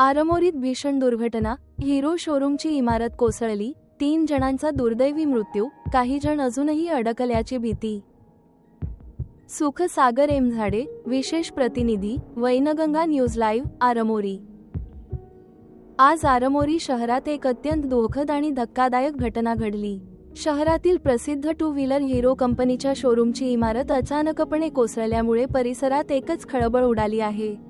आरमोरीत भीषण दुर्घटना हिरो शोरूमची इमारत कोसळली तीन जणांचा दुर्दैवी मृत्यू काही जण अजूनही अडकल्याची भीती. सुखसागर एमझाडे विशेष प्रतिनिधी वैनगंगा न्यूज लाईव्ह आरमोरी. आज आरमोरी शहरात एक अत्यंत दुःखद आणि धक्कादायक घटना घडली. शहरातील प्रसिद्ध टू व्हीलर हिरो कंपनीच्या शोरूमची इमारत अचानकपणे कोसळल्यामुळे परिसरात एकच खळबळ उडाली आहे.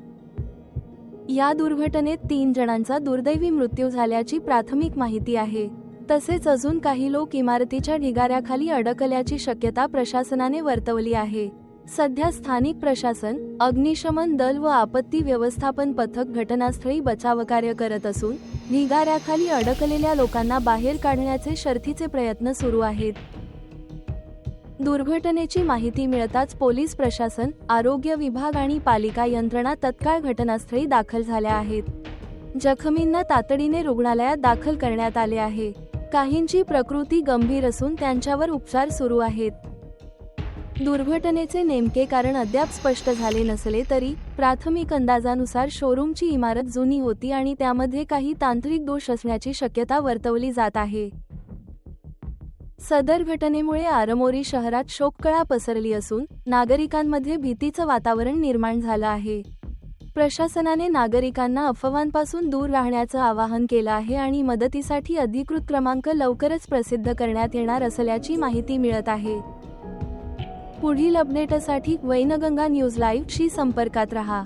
या दुर्घटनेत तीन जणांचा दुर्दैवी मृत्यू झाल्याची प्राथमिक माहिती आहे. तसेच अजून काही लोक इमारतीच्या ढिगाऱ्याखाली अडकल्याची शक्यता प्रशासनाने वर्तवली आहे. सध्या स्थानिक प्रशासन अग्निशमन दल व आपत्ती व्यवस्थापन पथक घटनास्थळी बचावकार्य करत असून ढिगाऱ्याखाली अडकलेल्या लोकांना बाहेर काढण्याचे शर्थीचे प्रयत्न सुरू आहेत. दुर्घटनेची माहिती मिळताच पोलीस प्रशासन आरोग्य विभाग आणि पालिका यंत्रणा तत्काळ घटनास्थळी दाखल झाल्या आहेत. जखमींना तातडीने रुग्णालयात दाखल करण्यात आले आहे. काहींची प्रकृती गंभीर असून त्यांच्यावर उपचार सुरू आहेत. दुर्घटनेचे नेमके कारण अद्याप स्पष्ट झाले नसले तरी प्राथमिक अंदाजानुसार शोरूमची इमारत जुनी होती आणि त्यामध्ये काही तांत्रिक दोष असण्याची शक्यता वर्तवली जात आहे. सदर घटनेमुळे आरमोरी शहरात शोककळा पसरली असून नागरिकांमध्ये भीतीचं वातावरण निर्माण झालं आहे. प्रशासनाने नागरिकांना अफवांपासून दूर राहण्याचं आवाहन केलं आहे आणि मदतीसाठी अधिकृत क्रमांक लवकरच प्रसिद्ध करण्यात येणार असल्याची माहिती मिळत आहे. पुढील अपडेटसाठी वैनगंगा न्यूज लाईव्हशी संपर्कात रहा.